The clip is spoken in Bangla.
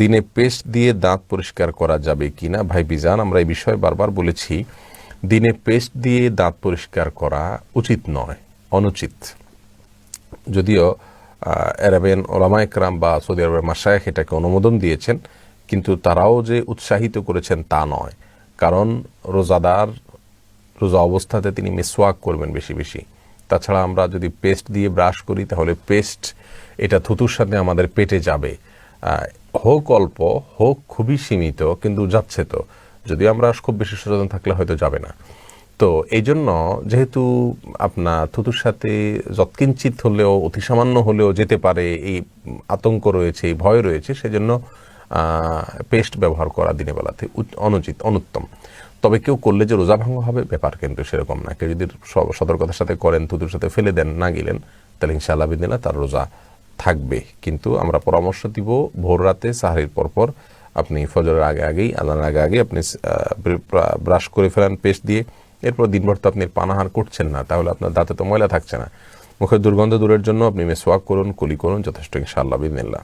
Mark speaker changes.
Speaker 1: দিনে পেস্ট দিয়ে দাঁত পরিষ্কার করা যাবে কি না ভাই বিজান, আমরা এই বিষয়ে বারবার বলেছি, দিনে পেস্ট দিয়ে দাঁত পরিষ্কার করা উচিত নয়, অনুচিত। যদিও অ্যারাবিয়ান ওলামা একরাম বা সৌদি আরবের মাসায়েখ এটাকে অনুমোদন দিয়েছেন, কিন্তু তারাও যে উৎসাহিত করেছেন তা নয়। কারণ রোজাদার, রোজা অবস্থাতে তিনি মিসওয়াক করবেন বেশি বেশি। তাছাড়া আমরা যদি পেস্ট দিয়ে ব্রাশ করি, তাহলে পেস্ট, এটা থুতুর সাথে আমাদের পেটে যাবে। হোক অল্প, হোক খুবই সীমিত, কিন্তু যাচ্ছে তো। যদি আমরা খুব বেশি সচেতন থাকলে হয়তো যাবে না। তো এই জন্য যেহেতু আপনার থুতুর সাথে যৎকিঞ্চিত হলেও অতি সামান্য হলেও যেতে পারে, এই আতঙ্ক রয়েছে, এই ভয় রয়েছে, সেজন্য পেস্ট ব্যবহার করা দিনের বেলাতে অনুচিত, অনুত্তম। তবে কেউ করলে যে রোজা ভাঙা হবে, ব্যাপার কিন্তু সেরকম না। কেউ যদি সতর্কতার সাথে করেন, থুতুর সাথে ফেলে দেন, না গেলেন, তাহলে ইনশাআল্লাহ বিদিনা তার রোজা থাকবে। কিন্তু আমরা পরামর্শ দিব ভোর রাতে সাহারির পরপর আপনি ফজরের আগে আগেই আদানের আগে আগে আপনি ব্রাশ করে ফেলেন, পেস্ট দিয়ে। এরপর দিনভর তো আপনি পানাহার করছেন না, তাহলে আপনার দাঁতে তো ময়লা থাকছে না। মুখের দুর্গন্ধ দূরের জন্য আপনি মেসোয়াক করুন, কুলি করুন, যথেষ্ট ইনশাআল্লাহ বিদিনিল্লাহ